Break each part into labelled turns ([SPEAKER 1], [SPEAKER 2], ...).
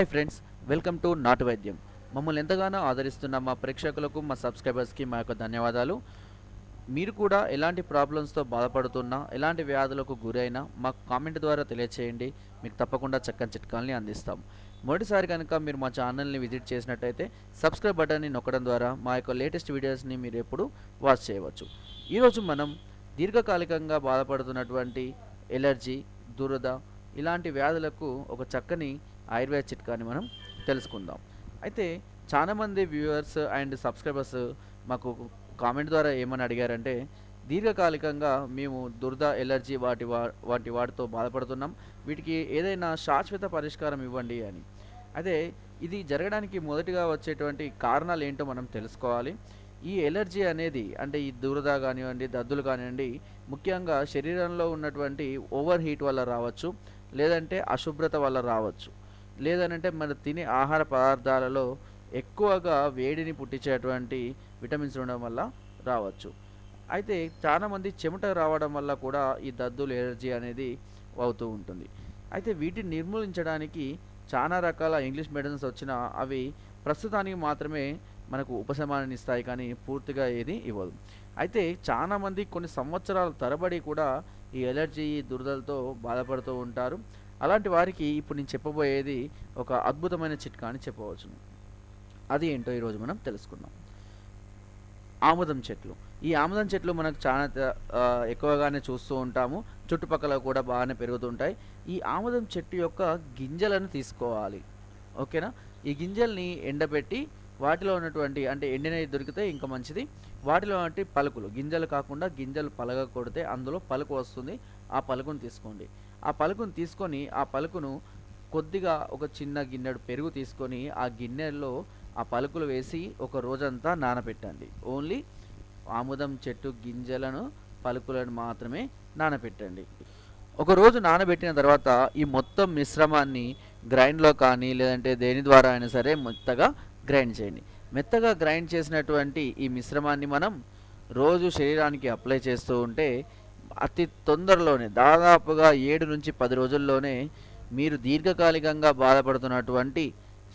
[SPEAKER 1] Hi friends welcome to నాటు వైద్యం. మమ్మల్ని ఎంతగానో ఆదరిస్తున్న మా ప్రేక్షకులకు మా సబ్స్క్రైబర్స్కి మా యొక్క ధన్యవాదాలు. మీరు కూడా ఎలాంటి ప్రాబ్లమ్స్తో బాధపడుతున్నా ఎలాంటి వ్యాధులకు గురైనా మాకు కామెంట్ ద్వారా తెలియచేయండి. మీకు తప్పకుండా చక్కని చిట్కాల్ని అందిస్తాం. మొదటిసారి కనుక మీరు మా ఛానల్ని విజిట్ చేసినట్టయితే సబ్స్క్రైబ్ బటన్ని నొక్కడం ద్వారా మా యొక్క లేటెస్ట్ వీడియోస్ని మీరు ఎప్పుడు వాచ్ చేయవచ్చు. ఈరోజు మనం దీర్ఘకాలికంగా బాధపడుతున్నటువంటి ఎలర్జీ దురద ఇలాంటి వ్యాధులకు ఒక చక్కని ఆయుర్వేద చిట్కాని మనం తెలుసుకుందాం. అయితే చాలామంది వ్యూవర్స్ అండ్ సబ్స్క్రైబర్స్ మాకు కామెంట్ ద్వారా ఏమని అడిగారంటే దీర్ఘకాలికంగా మేము దురద ఎలర్జీ వాటి వా వాటి వాటితో బాధపడుతున్నాం. వీటికి ఏదైనా శాశ్వత పరిష్కారం ఇవ్వండి అని. అదే ఇది జరగడానికి మొదటిగా వచ్చేటువంటి కారణాలు ఏంటో మనం తెలుసుకోవాలి. ఈ ఎలర్జీ అనేది అంటే ఈ దురద కానివ్వండి దద్దులు కానివ్వండి ముఖ్యంగా శరీరంలో ఉన్నటువంటి ఓవర్ హీట్ వల్ల రావచ్చు లేదంటే అశుభ్రత వల్ల రావచ్చు. లేదనంటే మన తినే ఆహార పదార్థాలలో ఎక్కువగా వేడిని పుట్టించేటువంటి విటమిన్స్ ఉండడం వల్ల రావచ్చు. అయితే చాలామంది చెమట రావడం వల్ల కూడా ఈ దద్దులు ఎలర్జీ అనేది అవుతూ ఉంటుంది. అయితే వీటిని నిర్మూలించడానికి చాలా రకాల ఇంగ్లీష్ మెడిసిన్స్ వచ్చినా అవి ప్రస్తుతానికి మాత్రమే మనకు ఉపశమనాన్ని ఇస్తాయి కానీ పూర్తిగా ఏది ఇవ్వదు. అయితే చాలామంది కొన్ని సంవత్సరాల తరబడి కూడా ఈ ఎలర్జీ దురదలతో బాధపడుతూ ఉంటారు. అలాంటి వారికి ఇప్పుడు నేను చెప్పబోయేది ఒక అద్భుతమైన చిట్కా అని చెప్పవచ్చును. అది ఏంటో ఈరోజు మనం తెలుసుకుందాం. ఆముదం చెట్లు. ఈ ఆముదం చెట్లు మనకు చాలా ఎక్కువగానే చూస్తూ ఉంటాము. చుట్టుపక్కల కూడా బాగానే పెరుగుతుంటాయి. ఈ ఆముదం చెట్టు యొక్క గింజలను తీసుకోవాలి. ఓకేనా? ఈ గింజల్ని ఎండబెట్టి వాటిలో ఉన్నటువంటి అంటే ఎండినవి దొరికితే ఇంకా మంచిది. వాటిలో ఉన్నటువంటి పలుకులు గింజలు కాకుండా గింజలు పలగ కొడితే అందులో పలుకు వస్తుంది. ఆ పలుకును తీసుకోండి. ఆ పలుకును తీసుకొని ఆ పలుకును కొద్దిగా ఒక చిన్న గిన్నెడు పెరుగు తీసుకొని ఆ గిన్నెలో ఆ పలుకులు వేసి ఒక రోజంతా నానబెట్టండి ఓన్లీ ఆముదం చెట్టు గింజలను పలుకులను మాత్రమే నానబెట్టండి ఒక రోజు నానబెట్టిన తర్వాత ఈ మొత్తం మిశ్రమాన్ని గ్రైండ్లో కానీ లేదంటే దేని ద్వారా అయినా సరే మెత్తగా గ్రైండ్ చేయండి. మెత్తగా గ్రైండ్ చేసినటువంటి ఈ మిశ్రమాన్ని మనం రోజు శరీరానికి అప్లై చేస్తూ ఉంటే అతి తొందరలోనే దాదాపుగా ఏడు నుంచి పది రోజుల్లోనే మీరు దీర్ఘకాలికంగా బాధపడుతున్నటువంటి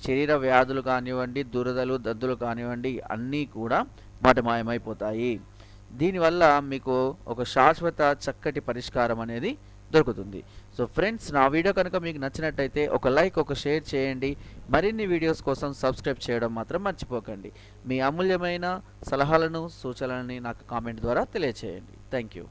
[SPEAKER 1] శరీర వ్యాధులు కానివ్వండి దురదలు దద్దులు కానివ్వండి అన్నీ కూడా మాయమైపోతాయి. దీనివల్ల మీకు ఒక శాశ్వత చక్కటి పరిష్కారం అనేది దొరుకుతుంది. సో ఫ్రెండ్స్ నా వీడియో కనుక మీకు నచ్చినట్టయితే ఒక లైక్ ఒక షేర్ చేయండి. మరిన్ని వీడియోస్ కోసం సబ్స్క్రైబ్ చేయడం మాత్రం మర్చిపోకండి. మీ అమూల్యమైన సలహాలను సూచనలని నాకు కామెంట్ ద్వారా తెలియచేయండి. Thank you.